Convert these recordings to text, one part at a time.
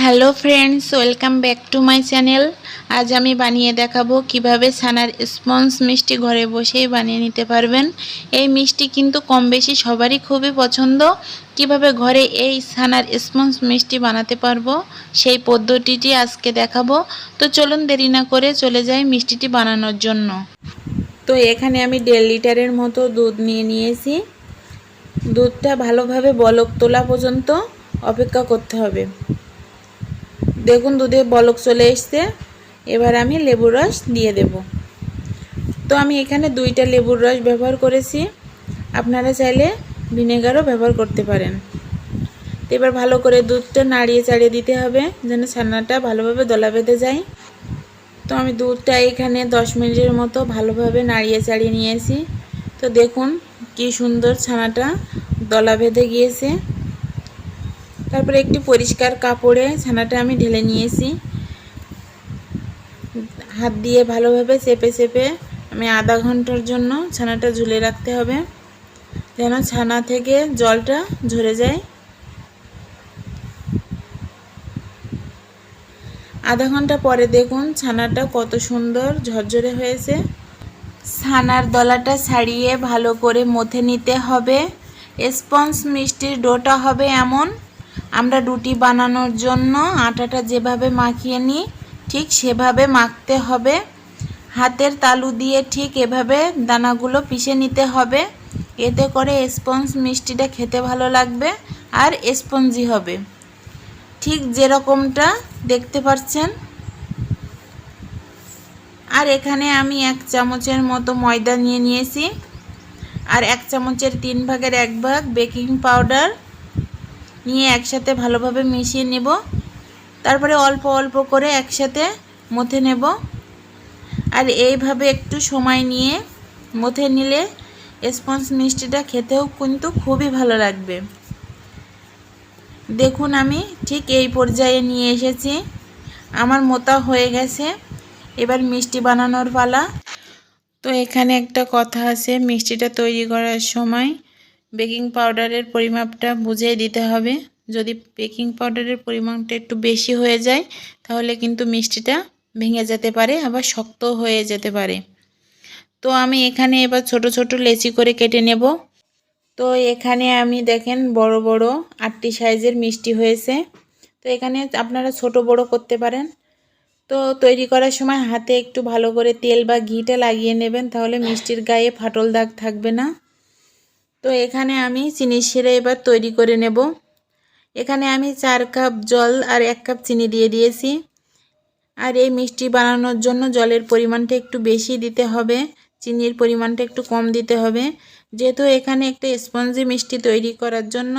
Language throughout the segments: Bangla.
Hello friends, welcome back to my channel. আজ আমি বানিয়ে দেখাবো কীভাবে ছানার স্পঞ্জ মিষ্টি ঘরে বসেই বানিয়ে নিতে পারবেন। এই মিষ্টি কিন্তু কম বেশি সবারই খুবই পছন্দ। কীভাবে ঘরে এই ছানার স্পঞ্জ মিষ্টি বানাতে পারব, সেই পদ্ধতিটি আজকে দেখাবো। তো চলুন দেরি না করে চলে যাই মিষ্টিটি বানানোর জন্য। তো এখানে আমি দেড় লিটারের মতো দুধ নিয়ে নিয়েছি। দুধটা ভালোভাবে বলক তোলা পর্যন্ত অপেক্ষা করতে হবে। দেখুন দুধে বলক চলে এসছে। এবার আমি লেবুর রস দিয়ে দেব। তো আমি এখানে দুইটা লেবুর রস ব্যবহার করেছি। আপনারা চাইলে ভিনেগারও ব্যবহার করতে পারেন। এবার ভালো করে দুধটা নাড়িয়ে চাড়িয়ে দিতে হবে, যেন ছানাটা ভালোভাবে দলা বেঁধে যায়। তো আমি দুধটা এখানে দশ মিনিটের মতো ভালোভাবে নাড়িয়ে চাড়িয়ে নিয়েছি। তো দেখুন কি সুন্দর ছানাটা দলা বেঁধে গিয়েছে। তারপরে একটি পরিষ্কার কাপড়ে ছানাটা আমি ঢেলে নিয়েছি। হাত দিয়ে ভালোভাবে চেপে চেপে আমি আধা ঘণ্টার জন্য ছানাটা ঝুলে রাখতে হবে, যেন ছানা থেকে জলটা ঝরে যায়। আধা ঘণ্টা পরে দেখুন ছানাটা কত সুন্দর ঝরঝরে হয়েছে। ছানার দলাটা ছাড়িয়ে ভালো করে মথে নিতে হবে। স্পঞ্জ মিষ্টির ডোটা হবে এমন। আমরা রুটি বানানোর জন্য আটাটা যেভাবে মাখিয়ে নিই, ঠিক সেভাবে মাখতে হবে। হাতের তালু দিয়ে ঠিক এভাবে দানাগুলো পিষে নিতে হবে। এতে করে স্পঞ্জ মিষ্টিটা খেতে ভালো লাগবে আর স্পঞ্জি হবে। ঠিক যেরকমটা দেখতে পাচ্ছেন। আর এখানে আমি এক চামচের মতো ময়দা নিয়ে নিয়েছি। আর এক চামচের তিন ভাগের এক ভাগ বেকিং পাউডার নিয়ে একসাথে ভালোভাবে মিশিয়ে নেব। তারপরে অল্প অল্প করে একসাথে মথে নেব। আর এইভাবে একটু সময় নিয়ে মথে নিলে স্পঞ্জ মিষ্টিটা খেতেও কিন্তু খুবই ভালো লাগবে। দেখুন আমি ঠিক এই পর্যায়ে নিয়ে এসেছি। আমার মোতা হয়ে গেছে। এবার মিষ্টি বানানোর পালা। তো এখানে একটা কথা আছে, মিষ্টিটা তৈরি করার সময় বেকিং পাউডারের পরিমাপটা বুঝিয়ে দিতে হবে। যদি বেকিং পাউডারের পরিমাণটা একটু বেশি হয়ে যায়, তাহলে কিন্তু মিষ্টিটা ভেঙে যেতে পারে, আবার শক্ত হয়ে যেতে পারে। তো আমি এখানে এবার ছোট ছোট লেচি করে কেটে নেব। তো এখানে আমি দেখেন বড় বড় আটটি সাইজের মিষ্টি হয়েছে। তো এখানে আপনারা ছোট বড় করতে পারেন। তো তৈরি করার সময় হাতে একটু ভালো করে তেল বা ঘিটা লাগিয়ে নেবেন, তাহলে মিষ্টির গায়ে ফাটল দাগ থাকবে না। তো এখানে আমি চিনি শিরা এবার তৈরি করে নেব। এখানে আমি চার কাপ জল আর এক কাপ চিনি দিয়ে দিয়েছি। আর এই মিষ্টি বানানোর জন্য জলের পরিমাণটা একটু বেশি দিতে হবে, চিনির পরিমাণটা একটু কম দিতে হবে। যেহেতু এখানে একটা স্পঞ্জি মিষ্টি তৈরি করার জন্য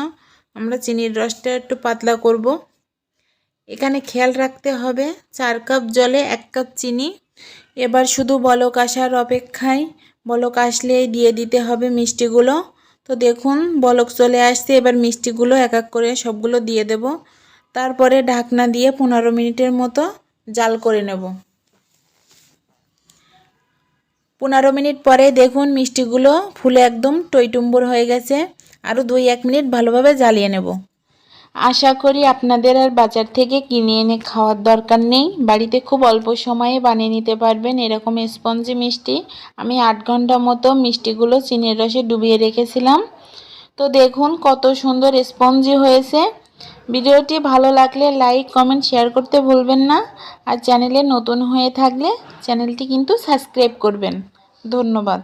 আমরা চিনির রসটা একটু পাতলা করব। এখানে খেয়াল রাখতে হবে, চার কাপ জলে এক কাপ চিনি। এবার শুধু বলক আসার অপেক্ষায় বলক আসলেই দিয়ে দিতে হবে মিষ্টিগুলো। তো দেখুন, বলক চলে আসছে। এবার মিষ্টিগুলো এক এক করে সবগুলো দিয়ে দেব। তারপরে ঢাকনা দিয়ে পনেরো মিনিটের মতো জাল করে নেব। পনেরো মিনিট পরে দেখুন, মিষ্টিগুলো ফুলে একদম টইটুম্বুর হয়ে গেছে। আরও দুই এক মিনিট ভালোভাবে জ্বালিয়ে নেব। আশা করি আপনাদের আর বাজার থেকে কিনে এনে খাওয়ার দরকার নেই। বাড়িতে খুব অল্প সময়ে বানিয়ে নিতে পারবেন এরকম স্পঞ্জি মিষ্টি। আমি আট ঘণ্টা মতো মিষ্টিগুলো চিনির রসে ডুবিয়ে রেখেছিলাম। তো দেখুন কত সুন্দর স্পঞ্জি হয়েছে। ভিডিওটি ভালো লাগলে লাইক, কমেন্ট, শেয়ার করতে ভুলবেন না। আর চ্যানেলে নতুন হয়ে থাকলে চ্যানেলটি কিন্তু সাবস্ক্রাইব করবেন। ধন্যবাদ।